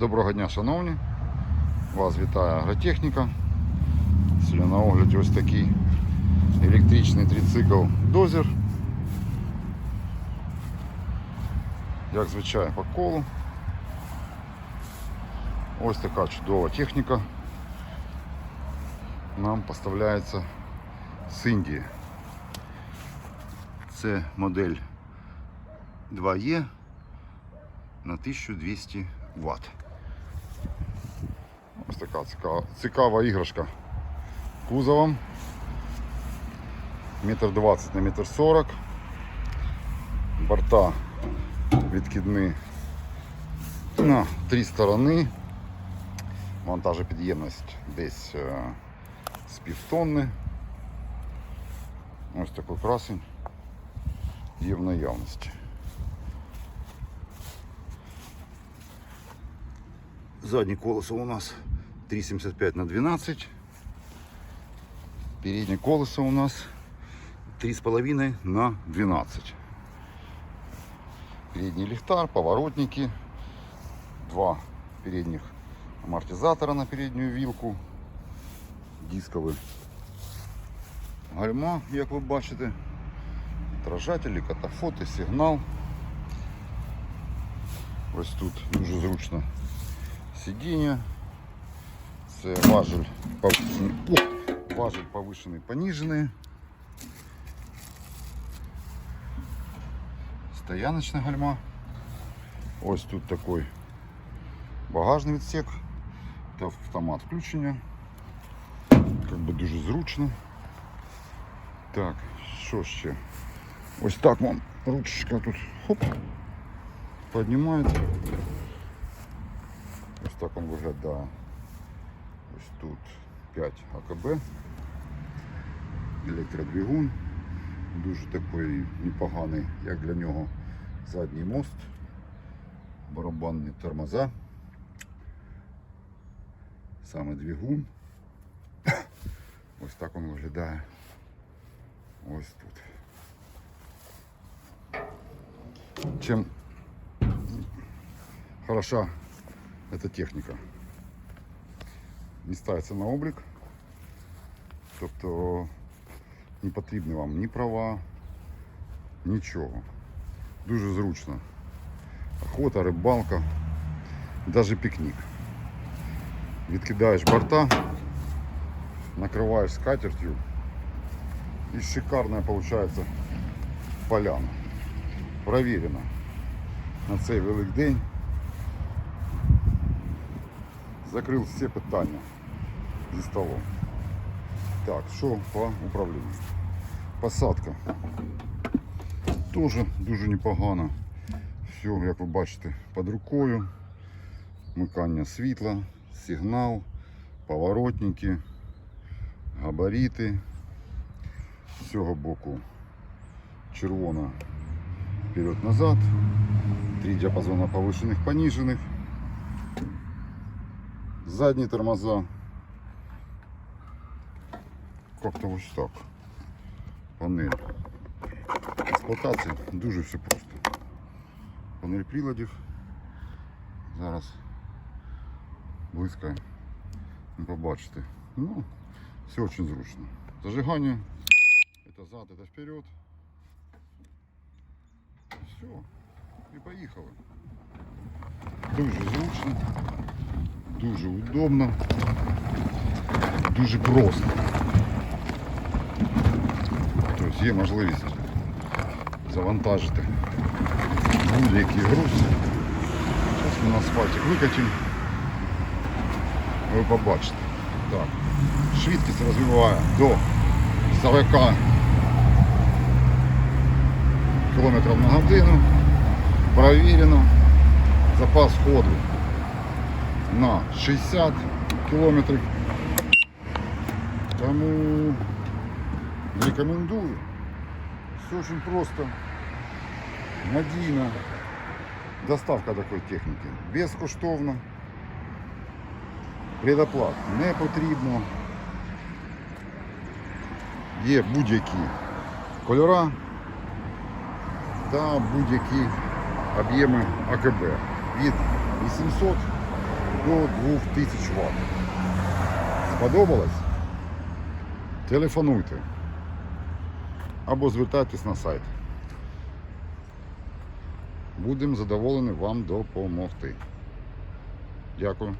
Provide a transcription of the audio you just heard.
Доброго дня, шановні. Вас вітає агротехніка. Сьогодні на огляді ось такий електричний трицикл дозер. Як звичайно по колу. Ось така чудова техніка. Нам поставляється з Індії. Це модель 2Е на 1200 Вт. Ось така цікава, цікава іграшка кузовом. Метр 20 на метр 40. Борта відкидні на три сторони. Вантажопідємність десь е, з півтонни. Ось такий красень є в наявності. Заднее колесо у нас 3,75 на 12. Переднее колесо у нас 3,5 на 12. Передний ліхтар, поворотники, два передних амортизатора на передню вілку, дискові гальма, як ви бачите, отражателі, катафоти, сигнал. Ось тут дуже зручно сидіння. Це важель повишений, о, важель повишений, понижений. Стояночна гальма. Ось тут такий багажний відсек. Та автомат включення. Как би дуже зручно. Так, що ще? Ось так вам ручечка тут хоп, піднімається. Ось так він виглядає. Ось тут 5 АКБ. Електродвигун. Дуже такий непоганий, як для нього задній мост, барабанні тормоза. Саме двигун. Ось так він виглядає. Ось тут. Чим хороша эта техніка. Не ставиться на облік. Тобто не потрібні вам ні права, нічого. Дуже зручно. Охота, рибалка, навіть пікнік. Відкидаєш борта, накриваєш скатертю і шикарна виходить поляна. Провірена на цей Великдень. закрив всі питання зі столом. Так, що по управлінню? Посадка. Теж дуже непогано. Все, як ви бачите, під рукою. Вмикання світла, сигнал, поворотники, габарити. З цього боку червона вперед-назад. Три діапазона повышенных, пониженных задні тормоза. Как-то ось так. Панель. Експлуатація дуже все просто. Панель приладів. Зараз близько не побачите. Ну, все очень зручно. Зажигання. Это зад, это вперед. Все. І поїхали. Дуже зручно дуже удобно, дуже просто. Є можливість завантажити будь-який груз. Зараз ми на асфальтик викатимо. Ви побачите. Так. Швидкість розвиває до 40 км на годину. Провірено. Запас ходу на 60 кілометрів. Тому рекомендую. Все очень просто. Надійна доставка такої техніки. Безкоштовно. Предоплат не потрібно. Є будь-які кольора та будь-які об'єми АКБ від 800 до 2000 Вт. Сподобалось? Телефонуйте або звертайтесь на сайт. Будемо задоволені вам допомогти. Дякую.